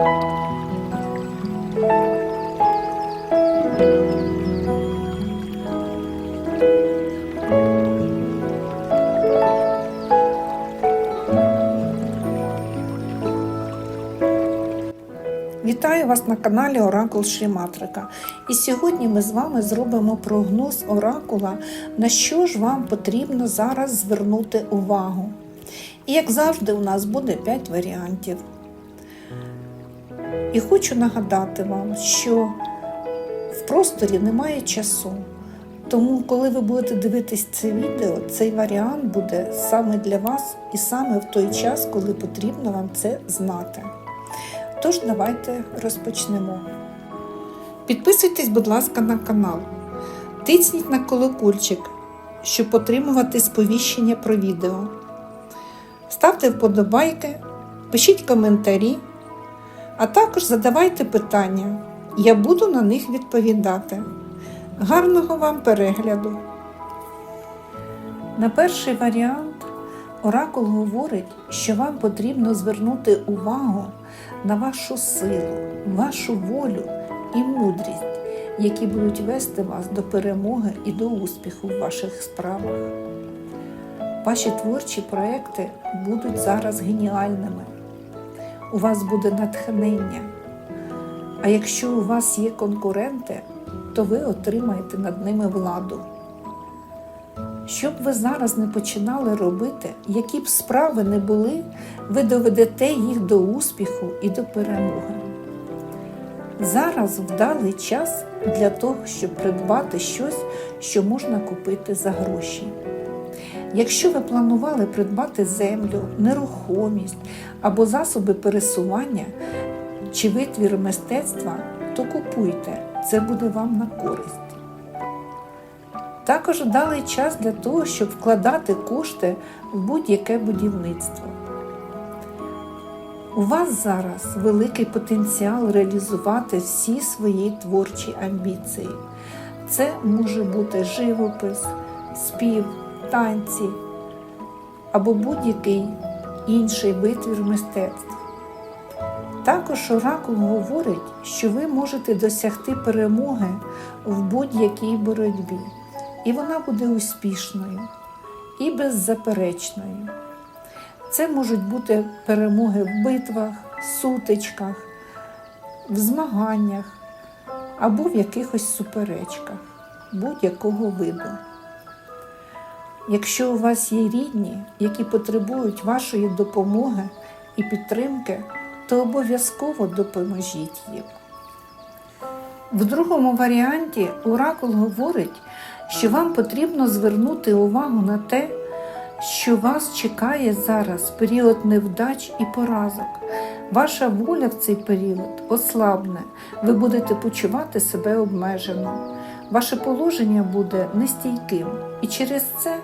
Вітаю вас на каналі Оракул Шріматрика. І сьогодні ми з вами зробимо прогноз оракула, на що ж вам потрібно зараз звернути увагу. І як завжди, у нас буде 5 варіантів. І хочу нагадати вам, що в просторі немає часу. Тому, коли ви будете дивитись це відео, цей варіант буде саме для вас і саме в той час, коли потрібно вам це знати. Тож давайте розпочнемо. Підписуйтесь, будь ласка, на канал. Тисніть на колокольчик, щоб отримувати сповіщення про відео. Ставте вподобайки, пишіть коментарі, а також задавайте питання. Я буду на них відповідати. Гарного вам перегляду! На перший варіант Оракул говорить, що вам потрібно звернути увагу на вашу силу, вашу волю і мудрість, які будуть вести вас до перемоги і до успіху в ваших справах. Ваші творчі проекти будуть зараз геніальними. У вас буде натхнення. А якщо у вас є конкуренти, то ви отримаєте над ними владу. Що б ви зараз не починали робити, які б справи не були, ви доведете їх до успіху і до перемоги. Зараз вдалий час для того, щоб придбати щось, що можна купити за гроші. Якщо ви планували придбати землю, нерухомість або засоби пересування чи витвір мистецтва, то купуйте, це буде вам на користь. Також вдалий час для того, щоб вкладати кошти в будь-яке будівництво. У вас зараз великий потенціал реалізувати всі свої творчі амбіції. Це може бути живопис, спів, танці або будь-який інший витвір мистецтв. Також Оракул говорить, що ви можете досягти перемоги в будь-якій боротьбі, і вона буде успішною і беззаперечною. Це можуть бути перемоги в битвах, сутичках, в змаганнях або в якихось суперечках будь-якого виду. Якщо у вас є рідні, які потребують вашої допомоги і підтримки, то обов'язково допоможіть їм. В другому варіанті Оракул говорить, що вам потрібно звернути увагу на те, що вас чекає зараз період невдач і поразок. Ваша воля в цей період ослабне, ви будете почувати себе обмежено. Ваше положення буде нестійким, і через це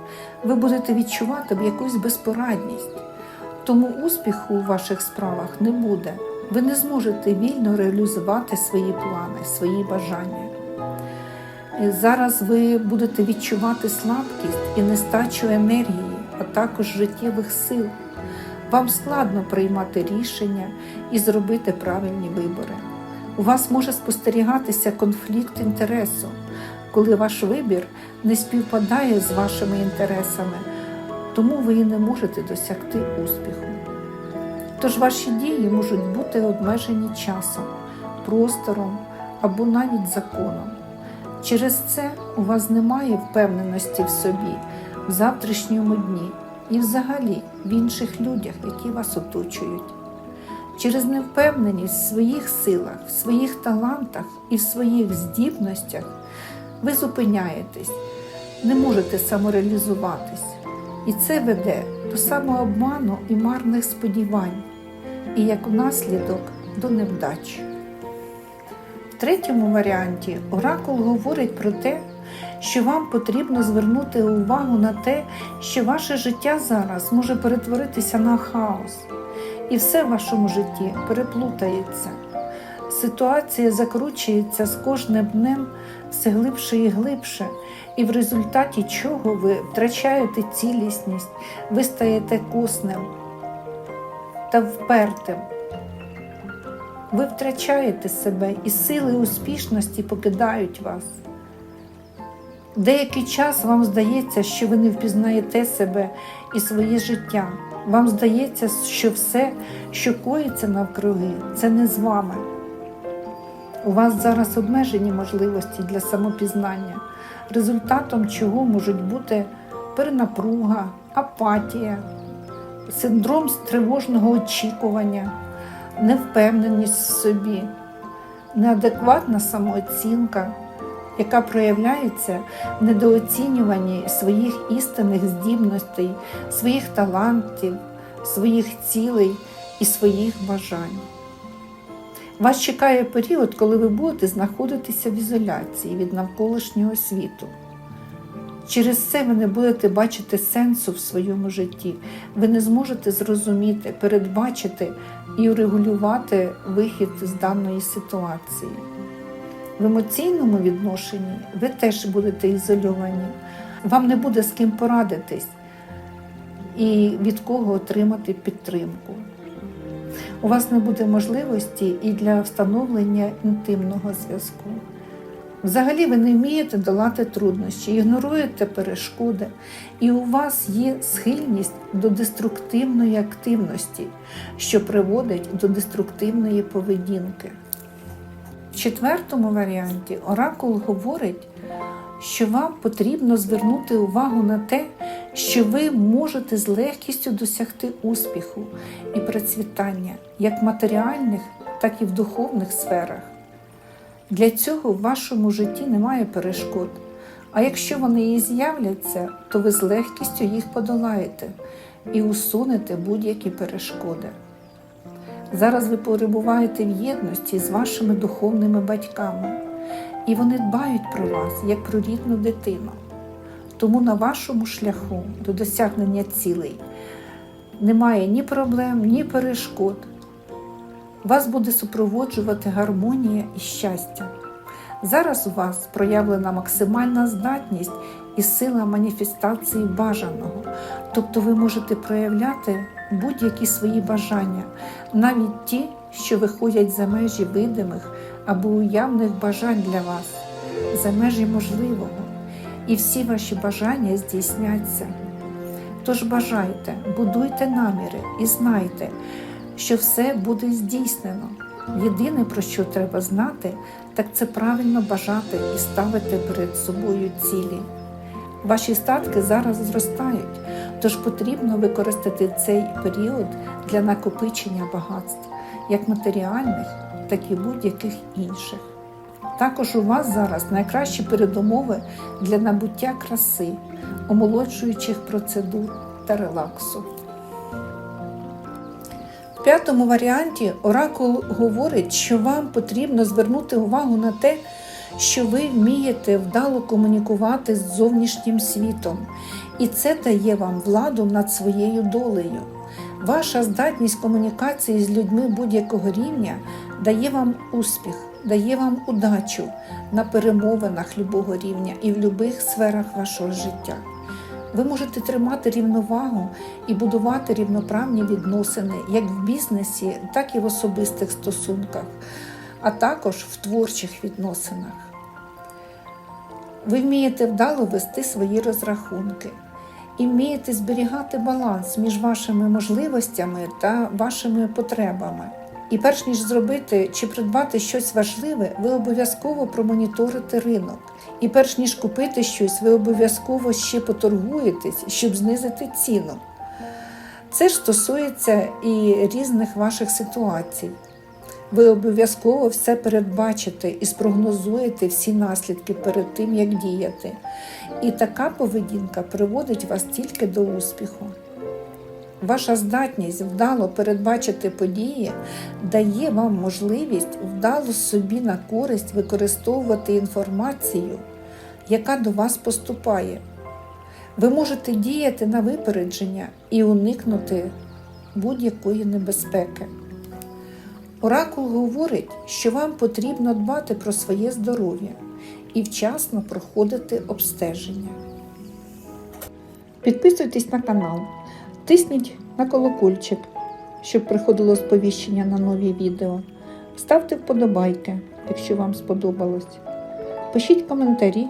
ви будете відчувати якусь безпорадність. Тому успіху у ваших справах не буде. Ви не зможете вільно реалізувати свої плани, свої бажання. Зараз ви будете відчувати слабкість і нестачу енергії, а також життєвих сил. Вам складно приймати рішення і зробити правильні вибори. У вас може спостерігатися конфлікт інтересу, коли ваш вибір не співпадає з вашими інтересами, тому ви і не можете досягти успіху. Тож ваші дії можуть бути обмежені часом, простором або навіть законом. Через це у вас немає впевненості в собі, в завтрашньому дні і взагалі в інших людях, які вас оточують. Через невпевненість в своїх силах, в своїх талантах і в своїх здібностях ви зупиняєтесь, не можете самореалізуватись. І це веде до самообману і марних сподівань, і як наслідок до невдач. В третьому варіанті Оракул говорить про те, що вам потрібно звернути увагу на те, що ваше життя зараз може перетворитися на хаос, і все в вашому житті переплутається. Ситуація закручується з кожним днем все глибше і глибше, і в результаті чого ви втрачаєте цілісність, ви стаєте коснем та впертим. ви втрачаєте себе і сили успішності покидають вас. Деякий час вам здається, що ви не впізнаєте себе і своє життя. Вам здається, що все, що коїться навкруги, це не з вами. У вас зараз обмежені можливості для самопізнання, результатом чого можуть бути перенапруга, апатія, синдром тривожного очікування, невпевненість в собі, неадекватна самооцінка, яка проявляється в недооцінюванні своїх істинних здібностей, своїх талантів, своїх цілей і своїх бажань. Вас чекає період, коли ви будете знаходитися в ізоляції від навколишнього світу. Через це ви не будете бачити сенсу в своєму житті. Ви не зможете зрозуміти, передбачити і урегулювати вихід з даної ситуації. В емоційному відношенні ви теж будете ізольовані, вам не буде з ким порадитись і від кого отримати підтримку. У вас не буде можливості і для встановлення інтимного зв'язку. Взагалі ви не вмієте долати труднощі, ігноруєте перешкоди, і у вас є схильність до деструктивної активності, що приводить до деструктивної поведінки. В четвертому варіанті оракул говорить, що вам потрібно звернути увагу на те, що ви можете з легкістю досягти успіху і процвітання як в матеріальних, так і в духовних сферах. Для цього в вашому житті немає перешкод. А якщо вони і з'являться, то ви з легкістю їх подолаєте і усунете будь-які перешкоди. Зараз ви перебуваєте в єдності з вашими духовними батьками, і вони дбають про вас як про рідну дитину. Тому на вашому шляху до досягнення цілей немає ні проблем, ні перешкод. Вас буде супроводжувати гармонія і щастя. Зараз у вас проявлена максимальна здатність і сила маніфестації бажаного, тобто ви можете проявляти будь-які свої бажання, навіть ті, що виходять за межі видимих або уявних бажань для вас, за межі можливого, і всі ваші бажання здійсняться. Тож бажайте, будуйте наміри і знайте, що все буде здійснено. Єдине, про що треба знати, так це правильно бажати і ставити перед собою цілі. Ваші статки зараз зростають, тож потрібно використати цей період для накопичення багатств, як матеріальних, так і будь-яких інших. Також у вас зараз найкращі передумови для набуття краси, омолоджуючих процедур та релаксу. В п'ятому варіанті оракул говорить, що вам потрібно звернути увагу на те, що ви вмієте вдало комунікувати з зовнішнім світом, і це дає вам владу над своєю долею. Ваша здатність комунікації з людьми будь-якого рівня дає вам успіх, дає вам удачу на перемовинах любого рівня і в будь-яких сферах вашого життя. Ви можете тримати рівновагу і будувати рівноправні відносини як в бізнесі, так і в особистих стосунках, а також в творчих відносинах. Ви вмієте вдало вести свої розрахунки і вмієте зберігати баланс між вашими можливостями та вашими потребами. І перш ніж зробити чи придбати щось важливе, ви обов'язково промоніторите ринок. І перш ніж купити щось, ви обов'язково ще поторгуєтесь, щоб знизити ціну. Це ж стосується і різних ваших ситуацій. Ви обов'язково все передбачите і спрогнозуєте всі наслідки перед тим, як діяти. І така поведінка приводить вас тільки до успіху. Ваша здатність вдало передбачити події дає вам можливість вдало собі на користь використовувати інформацію, яка до вас поступає. Ви можете діяти на випередження і уникнути будь-якої небезпеки. Оракул говорить, що вам потрібно дбати про своє здоров'я і вчасно проходити обстеження. Підписуйтесь на канал, тисніть на колокольчик, щоб приходило сповіщення на нові відео. Ставте вподобайки, якщо вам сподобалось. Пишіть коментарі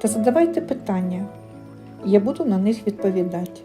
та задавайте питання. Я буду на них відповідати.